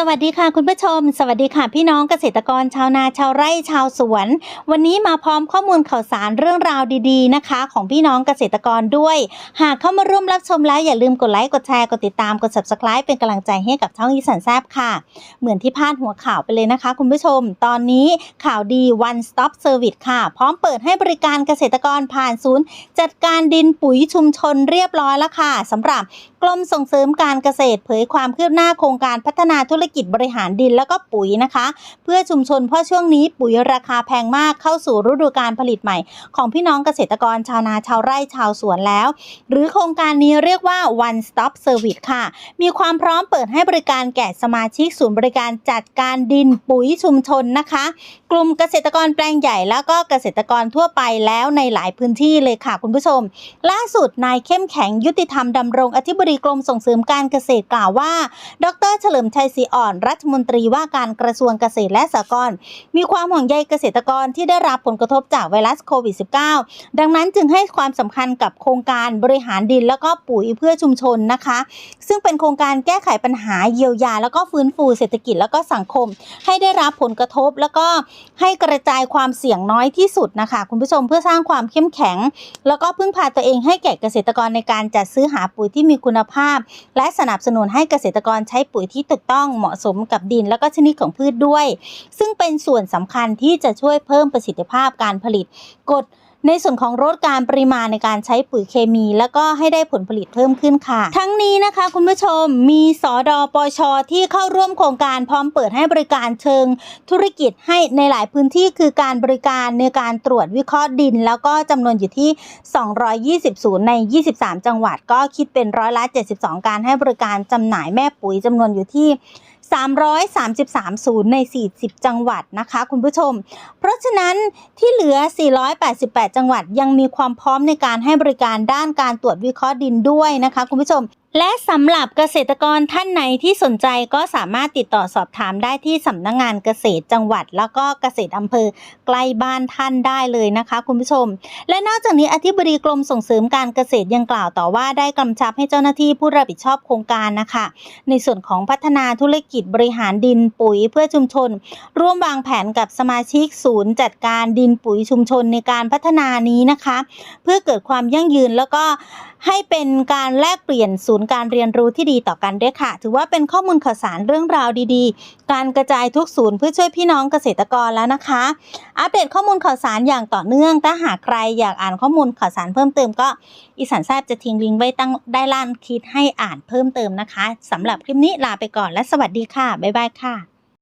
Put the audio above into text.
สวัสดีค่ะคุณผู้ชม สวัสดีค่ะพี่น้องเกษตรกรชาวนาชาวไร่ชาวสวน วันนี้มาพร้อมข้อมูลข่าวสารเรื่องราวดีๆนะคะ ของพี่น้องเกษตรกรด้วย หากเข้ามาร่วมรับชมแล้วอย่าลืมกดไลค์กดแชร์กดติดตามกด subscribe เป็นกำลังใจให้กับช่องอีสานแซบค่ะ เหมือนที่พาดหัวข่าวไปเลยนะคะ คุณผู้ชม ตอนนี้ข่าวดี one stop service ค่ะ พร้อมเปิดให้บริการเกษตรกรผ่านศูนย์ จัดการดินปุ๋ยชุมชนเรียบร้อยแล้วค่ะสำหรับกรมส่งเสริมการเกษตรเผยความคืบหน้าโครงการพัฒนาธุรกิจบริหารดินแล้วก็ปุ๋ยนะคะ เพื่อชุมชนเพราะช่วงนี้ปุ๋ยราคาแพงมากเข้าสู่ฤดูการผลิตใหม่ ของพี่น้องเกษตรกรชาวนาชาวไร่ชาวสวนแล้ว หรือโครงการนี้เรียกว่า one stop service ค่ะ มีความพร้อมเปิดให้บริการแก่สมาชิกศูนย์บริการจัดการดินปุ๋ยชุมชนนะคะ กลุ่มเกษตรกรแปลงใหญ่แล้วก็เกษตรกรทั่วไปแล้วในหลายพื้นที่เลยค่ะคุณผู้ชม ล่าสุดนายเข้มแข็งยุติธรรมดำรงอธิบดีกรมส่งเสริมการเกษตรกล่าวว่า ดร เฉลิมชัยศรีออนรัฐมนตรีว่าการกระทรวงเกษตรและสหกรณ์มีความห่วงใยเกษตรกรที่ได้รับผลกระทบจากไวรัสโควิด -19 ดังนั้นจึงให้ความสำคัญกับโครงการบริหารดินแล้วก็ปุ๋ยเพื่อชุมชนนะคะ ซึ่งเป็นโครงการแก้ไขปัญหาเยียวยา แล้วก็ฟื้นฟูเศรษฐกิจแล้วก็สังคม ให้ได้รับผลกระทบแล้วก็ให้กระจายความเสี่ยงน้อยที่สุดนะคะ คุณผู้ชมเพื่อสร้างความเข้มแข็ง แล้วก็พึ่งพาตัวเองให้แก่เกษตรกรในการจัดซื้อหาปุ๋ยที่มีคุณภาพ และสนับสนุนให้เกษตรกรใช้ปุ๋ยที่ถูกต้องเหมาะาะสมกับดินและก็ชนิดของพืชด้วย ซึ่งเป็นส่วนสำคัญที่จะช่วยเพิ่มประสิทธิภาพการผลิตกด ในส่วนของลดการปริมาณในการใช้ปุ๋ยเคมี แล้วก็ให้ได้ผลผลิตเพิ่มขึ้นค่ะ ทั้งนี้นะคะ คุณผู้ชมมีสอดอปชที่เข้าร่วมโครงการพร้อมเปิดให้บริการเชิงธุรกิจให้ในหลายพื้นที่คือการบริการในการตรวจวิเคราะห์ดิน แล้วก็จำนวนอยู่ที่ 220 ศูนย์ใน 23 จังหวัดก็คิดเป็นร้อยละ 72 การให้บริการจำหน่ายแม่ปุ๋ยจำนวนอยู่ที่333 ศูนย์ใน 40 จังหวัดนะคะ คุณผู้ชม เพราะฉะนั้นที่เหลือ 488จังหวัดยังมีความพร้อมในการให้บริการด้านการตรวจวิเคราะห์ดินด้วยนะคะ คุณผู้ชมและสำหรับเกษตรกรท่านไหนที่สนใจก็สามารถติดต่อสอบถามได้ที่สำนักงงานเกษตรจังหวัด แล้วก็เกษตรอำเภอใกล้บ้านท่านได้เลยนะคะ คุณผู้ชม และนอกจากนี้อธิบดีกรมส่งเสริมการเกษตรยังกล่าวต่อว่าได้กำชับให้เจ้าหน้าที่ผู้รับผิดชอบโครงการนะคะ ในส่วนของพัฒนาธุรกิจบริหารดินปุ๋ยเพื่อชุมชน ร่วมวางแผนกับสมาชิกศูนย์ จัดการดินปุ๋ยชุมชนในการพัฒนานี้นะคะ เพื่อเกิดความยั่งยืนแล้วก็ ให้เป็นการแลกเปลี่ยนศูนย์การเรียนรู้ที่ดีต่อกันด้วยค่ะ ถือว่าเป็นข้อมูลข่าวสารเรื่องราวดีๆ การกระจายทุกศูนย์เพื่อช่วยพี่น้องเกษตรกรแล้วนะคะ อัปเดตข้อมูลข่าวสารอย่างต่อเนื่อง ถ้าหากใครอยากอ่านข้อมูลข่าวสารเพิ่มเติมก็อีสานแซบจะทิ้งลิงก์ไว้ตั้งได้ล่านคิดให้อ่านเพิ่มเติมนะคะสำหรับคลิปนี้ลาไปก่อนและสวัสดีค่ะบ๊ายบายค่ะ